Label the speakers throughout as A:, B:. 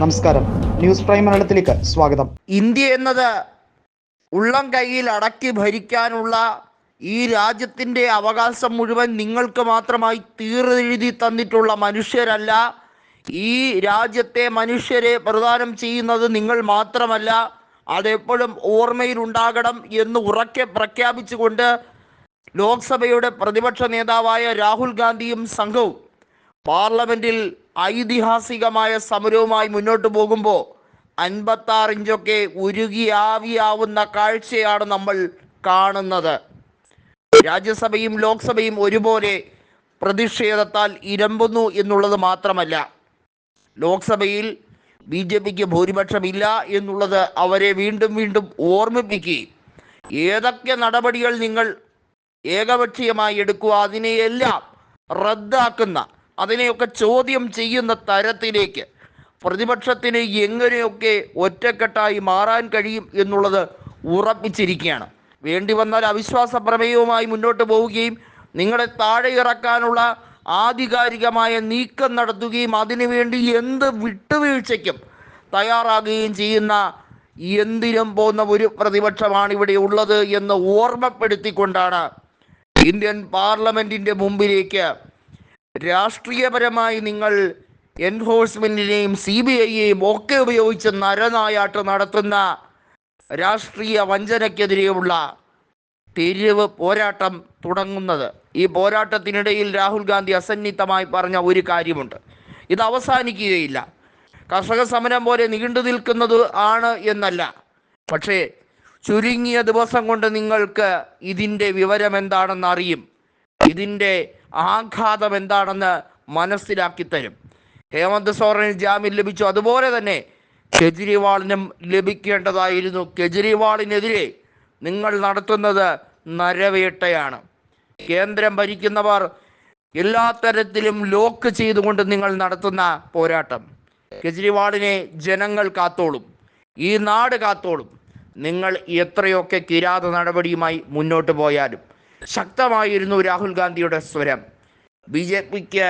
A: നമസ്കാരം. News prime മലയാളത്തിലേക്ക് സ്വാഗതം.
B: ഇന്ത്യ എന്നത് ഉള്ളം കൈയിൽ അടക്കി ഭരിക്കാനുള്ള ഈ രാജ്യത്തിന്റെ അവകാശം മുഴുവൻ നിങ്ങൾക്ക് മാത്രമായി തീർന്നെഴുതി തന്നിട്ടുള്ള മനുഷ്യരല്ല. ഈ രാജ്യത്തെ മനുഷ്യരെ പ്രദാനം ചെയ്യുന്നത് നിങ്ങൾ മാത്രമല്ല അതെപ്പോഴും ഓർമ്മയിലുണ്ടാകണം എന്ന് ഉറക്കെ പ്രഖ്യാപിച്ചുകൊണ്ട് ലോക്സഭയുടെ പ്രതിപക്ഷ നേതാവായ രാഹുൽ ഗാന്ധിയും സംഘവും പാർലമെന്റിൽ ഐതിഹാസികമായ സമരവുമായി മുന്നോട്ട് പോകുമ്പോൾ അൻപത്താറ് ഇഞ്ചൊക്കെ ഉരുകി ആവിയാവുന്ന കാഴ്ചയാണ് നമ്മൾ കാണുന്നത്. രാജ്യസഭയും ലോക്സഭയും ഒരുപോലെ പ്രതിഷേധത്താൽ ഇരമ്പുന്നു എന്നുള്ളത് മാത്രമല്ല. ലോക്സഭയിൽ ബി ജെ പിക്ക് ഭൂരിപക്ഷമില്ല എന്നുള്ളത് അവരെ വീണ്ടും വീണ്ടും ഓർമ്മിപ്പിക്കുകയും ഏതൊക്കെ നടപടികൾ നിങ്ങൾ ഏകപക്ഷീയമായി എടുക്കുക അതിനെയെല്ലാം റദ്ദാക്കുന്ന അതിനെയൊക്കെ ചോദ്യം ചെയ്യുന്ന തരത്തിലേക്ക് പ്രതിപക്ഷത്തിന് എങ്ങനെയൊക്കെ ഒറ്റക്കെട്ടായി മാറാൻ കഴിയും എന്നുള്ളത് ഉറപ്പിച്ചിരിക്കുകയാണ്. വേണ്ടി വന്നാൽ അവിശ്വാസ പ്രമേയവുമായി മുന്നോട്ട് പോവുകയും നിങ്ങളെ താഴെ ഇറക്കാനുള്ള ആധികാരികമായ നീക്കം നടത്തുകയും അതിനുവേണ്ടി എന്ത് വിട്ടുവീഴ്ചയ്ക്കും തയ്യാറാകുകയും ചെയ്യുന്ന എന്തിനും പോകുന്ന ഒരു പ്രതിപക്ഷമാണ് ഇവിടെ ഉള്ളത് എന്ന് ഓർമ്മപ്പെടുത്തിക്കൊണ്ടാണ് ഇന്ത്യൻ പാർലമെന്റിന്റെ മുമ്പിലേക്ക് രാഷ്ട്രീയപരമായി നിങ്ങൾ എൻഫോഴ്സ്മെന്റിനെയും സി ബി ഐയെയും ഒക്കെ ഉപയോഗിച്ച് നരനായാട്ട് നടത്തുന്ന രാഷ്ട്രീയ വഞ്ചനയ്ക്കെതിരെയുള്ള തെരുവ് പോരാട്ടം തുടങ്ങുന്നത്. ഈ പോരാട്ടത്തിനിടയിൽ രാഹുൽ ഗാന്ധി അസന്നിഗ്ധമായി പറഞ്ഞ ഒരു കാര്യമുണ്ട്. ഇത് അവസാനിക്കുകയില്ല. കർഷക സമരം പോലെ നീണ്ടു നിൽക്കുന്നത് ആണ് എന്നല്ല. പക്ഷേ ചുരുങ്ങിയ ദിവസം കൊണ്ട് നിങ്ങൾക്ക് ഇതിന്റെ വിവരം എന്താണെന്ന് അറിയും ഇതിന്റെ ആഘാതം എന്താണെന്ന് മനസ്സിലാക്കി തരും. ഹേമന്ത് സോറന് ജാമ്യം ലഭിച്ചു. അതുപോലെ തന്നെ കെജ്രിവാളിനും ലഭിക്കേണ്ടതായിരുന്നു. കെജ്രിവാളിനെതിരെ നിങ്ങൾ നടത്തുന്നത് നരവേട്ടയാണ്. കേന്ദ്രം ഭരിക്കുന്നവർ എല്ലാ തരത്തിലും ലോക്ക് ചെയ്തുകൊണ്ട് നിങ്ങൾ നടത്തുന്ന പോരാട്ടം. കെജ്രിവാളിനെ ജനങ്ങൾ കാത്തോളും. ഈ നാട് കാത്തോളും. നിങ്ങൾ എത്രയൊക്കെ കിരാത നടപടിയുമായി മുന്നോട്ട് പോയാലും. ശക്തമായിരുന്നു രാഹുൽ ഗാന്ധിയുടെ സ്വരം. ബി ജെ പിക്ക്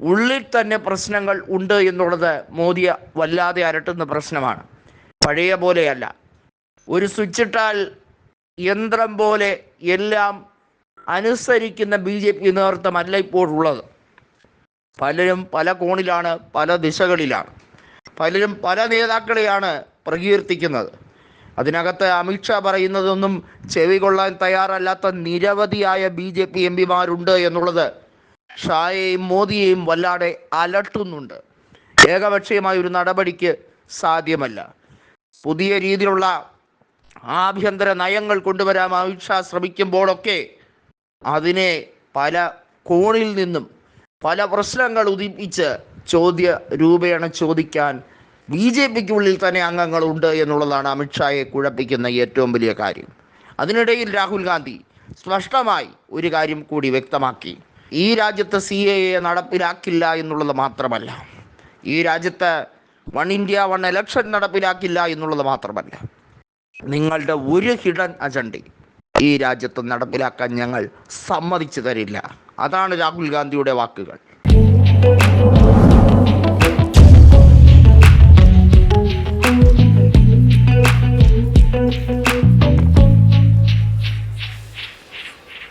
B: ഉള്ളിൽ തന്നെ പ്രശ്നങ്ങൾ ഉണ്ട് എന്നുള്ളത് മോദിയെ വല്ലാതെ അരട്ടുന്ന പ്രശ്നമാണ്. പഴയ പോലെയല്ല. ഒരു സ്വിച്ചിട്ടാൽ യന്ത്രം പോലെ എല്ലാം അനുസരിക്കുന്ന ബി ജെ പി നേതൃത്വമല്ല ഇപ്പോഴുള്ളത് പലരും പല കോണിലാണ് പല ദിശകളിലാണ്. പലരും പല നേതാക്കളെയാണ് പ്രകീർത്തിക്കുന്നത്. അതിനകത്ത് അമിത്ഷാ പറയുന്നതൊന്നും ചെവി കൊള്ളാൻ തയ്യാറല്ലാത്ത നിരവധിയായ ബി ജെ പി എം പിമാരുണ്ട് എന്നുള്ളത് ഷായെയും മോദിയെയും വല്ലാതെ അലട്ടുന്നുണ്ട്. ഏകപക്ഷീയമായ ഒരു നടപടിക്ക് സാധ്യമല്ല. പുതിയ രീതിയിലുള്ള ആഭ്യന്തര നയങ്ങൾ കൊണ്ടുവരാൻ അമിത്ഷാ ശ്രമിക്കുമ്പോഴൊക്കെ അതിനെ പല കോണിൽ നിന്നും പല പ്രശ്നങ്ങൾ ഉദിപ്പിച്ച് ചോദ്യ രൂപേണ ചോദിക്കാൻ ബി ജെ പിക്കുള്ളിൽ തന്നെ അംഗങ്ങളുണ്ട് എന്നുള്ളതാണ് അമിത്ഷായെ കുഴപ്പിക്കുന്ന ഏറ്റവും വലിയ കാര്യം. അതിനിടയിൽ രാഹുൽ ഗാന്ധി സ്പഷ്ടമായി ഒരു കാര്യം കൂടി വ്യക്തമാക്കി. ഈ രാജ്യത്ത് സി എ എ നടപ്പിലാക്കില്ല എന്നുള്ളത് മാത്രമല്ല. ഈ രാജ്യത്ത് വൺ ഇന്ത്യ വൺ എലക്ഷൻ നടപ്പിലാക്കില്ല എന്നുള്ളത് മാത്രമല്ല. നിങ്ങളുടെ ഒരു ഹിഡൻ അജണ്ട ഈ രാജ്യത്ത് നടപ്പിലാക്കാൻ ഞങ്ങൾ സമ്മതിച്ചു തരില്ല. അതാണ് രാഹുൽ ഗാന്ധിയുടെ വാക്കുകൾ.